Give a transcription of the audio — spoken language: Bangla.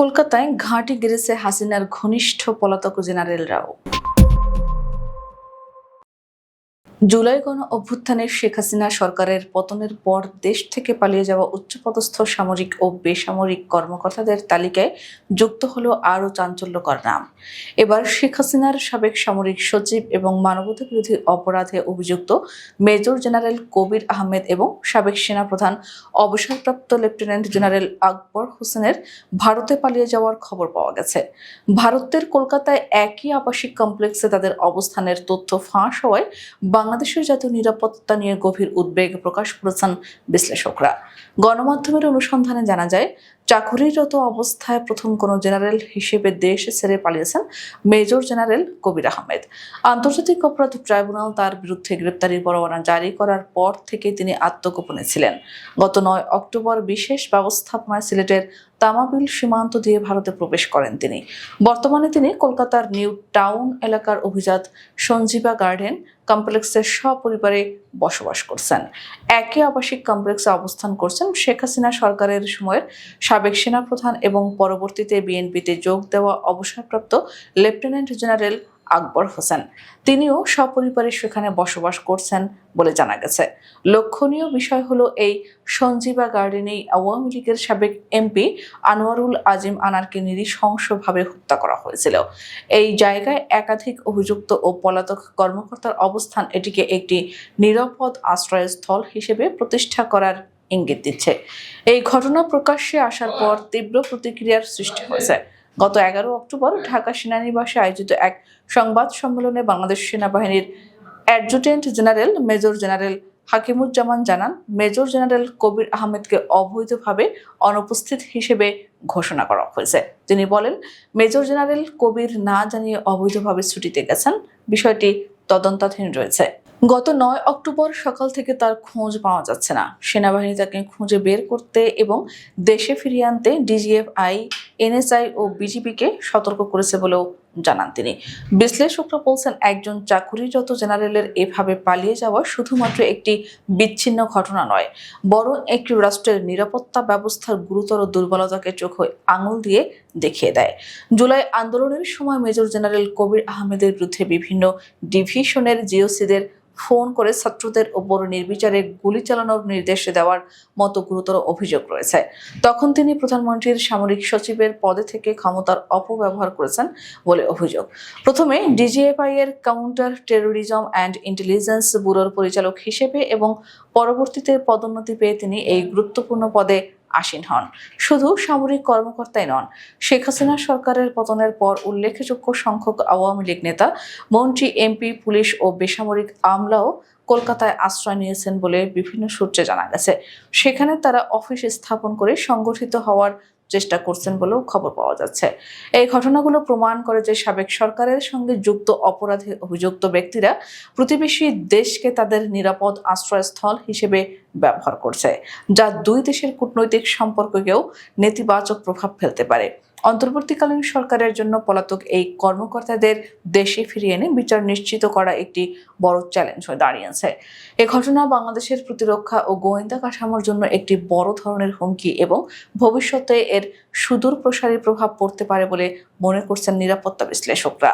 কলকাতায় ঘাঁটি গেড়েছে হাসিনার ঘনিষ্ঠ পলাতক জেনারেলরাও। জুলাই গণ অভ্যুত্থানের শেখ হাসিনা সরকারের পতনের পর দেশ থেকে পালিয়ে যাওয়া উচ্চপদস্থ সামরিক ও বেসামরিক কর্মকর্তাদের তালিকায় যুক্ত হলো আরও চাঞ্চল্যকর নাম। এবার শেখ হাসিনার সাবেক সামরিক সচিব এবং মানবতা বিরোধী অপরাধে অভিযুক্ত মেজর জেনারেল কবির আহমেদ এবং সাবেক সেনাপ্রধান অবসরপ্রাপ্ত লেফটেন্যান্ট জেনারেল আকবর হোসেনের ভারতে পালিয়ে যাওয়ার খবর পাওয়া গেছে। ভারতের কলকাতায় একই আবাসিক কমপ্লেক্সে তাদের অবস্থানের তথ্য ফাঁস হওয়ায় বাংলাদেশের জাতীয় নিরাপত্তা নিয়ে গভীর উদ্বেগ প্রকাশ করেছেন বিশ্লেষকরা। গণমাধ্যমের অনুসন্ধানে জানা যায় চাকুরিরত অবস্থায় প্রথম কোনো জেনারেল হিসেবে দেশ ছেড়ে পালিয়েছেন মেজর জেনারেল কবির আহমেদ। আন্তর্জাতিক অপরাধ ট্রাইব্যুনাল তার বিরুদ্ধে গ্রেপ্তারি পরোয়ানা জারি করার পর থেকে তিনি আত্মগোপনে ছিলেন। গত নয় অক্টোবর বিশেষ ব্যবস্থাপনায় সিলেটের তামাবিল সীমান্ত দিয়ে ভারতে প্রবেশ করেন তিনি। বর্তমানে তিনি কলকাতার নিউ টাউন এলাকার অভিজাত সঞ্জীবা গার্ডেন কমপ্লেক্সের সপরিবারে বসবাস করছেন। একই আবাসিক কমপ্লেক্সে অবস্থান করছেন শেখ হাসিনা সরকারের সময়ের সাবেক সেনাপ্রধান এবং পরবর্তীতে বিএনপিতে যোগ দেওয়া অবসরপ্রাপ্ত লেফটেন্যান্ট জেনারেল আকবর হোসেন। তিনিও সপরিবারে সেখানে বসবাস করছেন বলে জানা গেছে। লক্ষণীয় বিষয় হলো এই সঞ্জীবা গার্ডেনেই আওয়ামী লীগের সাবেক এমপি আনোয়ারুল আজিম আনারকে নৃশংসভাবে হত্যা করা হয়েছিল। এই জায়গায় একাধিক অভিযুক্ত ও পলাতক কর্মকর্তার অবস্থান এটিকে একটি নিরাপদ আশ্রয়স্থল হিসেবে প্রতিষ্ঠা করার ইঙ্গিত দিচ্ছে। এই ঘটনা প্রকাশ্যে আসার পর তীব্র প্রতিক্রিয়ার সৃষ্টি হয়েছে। গত এগারো অক্টোবর ঢাকা সেনানিবাসে আয়োজিত এক সংবাদ সম্মেলনে বাংলাদেশ সেনাবাহিনীর adjutant general major general Hakimuzzaman জানান, মেজর জেনারেল কবির আহমেদকে অবৈধভাবে অনুপস্থিত হিসেবে ঘোষণা করা হয়েছে। তিনি বলেন, মেজর জেনারেল কবির না জানিয়ে অবৈধভাবে ছুটিতে গেছেন, বিষয়টি তদন্তাধীন রয়েছে। গত নয় অক্টোবর সকাল থেকে তার খোঁজ পাওয়া যাচ্ছে না। সেনাবাহিনী তাকে খুঁজে বের করতে এবং দেশে ফিরিয়ে আনতে ডিজিএফআই, এনএসআই ও বিজিবিকে সতর্ক করেছে বলেও জানান তিনি। বিশ্লেষকরা বলছেন, একজন চাকুরিরত জেনারেলের এভাবে পালিয়ে যাওয়া শুধুমাত্র একটি বিচ্ছিন্ন ঘটনা নয়, বরং একটি রাষ্ট্রের নিরাপত্তা ব্যবস্থার গুরুতর দুর্বলতাকে চোখে আঙুল দিয়ে দেখিয়ে দেয়। জুলাই আন্দোলনের সময় মেজর জেনারেল কবির আহমেদের বিরুদ্ধে বিভিন্ন ডিভিশনের জিওসিদের ফোন করে ছাত্রদের ওপর নির্বিচারে গুলি চালানোর নির্দেশ দেওয়ার মতো গুরুতর অভিযোগ রয়েছে। তখন তিনি প্রধানমন্ত্রীর সামরিক সচিবের পদে থেকে ক্ষমতার অপব্যবহার করেছেন বলে অভিযোগ। প্রথমে ডিজিএফআই এর কাউন্টার টেরোরিজম অ্যান্ড ইন্টেলিজেন্স ব্যুরোর পরিচালক হিসেবে এবং পরবর্তীতে পদোন্নতি পেয়ে তিনি এই গুরুত্বপূর্ণ পদে আসীন হন। শুধু সামরিক কর্মকর্তাই নন, শেখ হাসিনা সরকারের পতনের পর উল্লেখযোগ্য সংখ্যক আওয়ামী লীগ নেতা, মন্ত্রী, এমপি, পুলিশ ও বেসামরিক আমলাও কলকাতায় আশ্রয় নিয়েছেন বলে বিভিন্ন সূত্রে জানা গেছে। সেখানে তারা অফিস স্থাপন করে সংগঠিত হওয়ার চেষ্টা করছেন বলেও খবর পাওয়া যাচ্ছে। এই ঘটনাগুলো প্রমাণ করে যে সাবেক সরকারের সঙ্গে যুক্ত অপরাধে অভিযুক্ত ব্যক্তিরা প্রতিবেশী দেশকে তাদের নিরাপদ আশ্রয়স্থল হিসেবে ব্যবহার করছে, যা দুই দেশের কূটনৈতিক সম্পর্ককেও নেতিবাচক প্রভাব ফেলতে পারে। অন্তর্বর্তীকালীন সরকারের জন্য পলাতক এই কর্মকর্তাদের দেশে ফিরিয়ে এনে বিচার নিশ্চিত করা একটি বড় চ্যালেঞ্জ হয়ে দাঁড়িয়েছে। এ ঘটনা বাংলাদেশের প্রতিরক্ষা ও গোয়েন্দা কাঠামোর জন্য একটি বড় ধরনের হুমকি এবং ভবিষ্যতে এর সুদূর প্রসারী প্রভাব পড়তে পারে বলে মনে করছেন নিরাপত্তা বিশ্লেষকরা।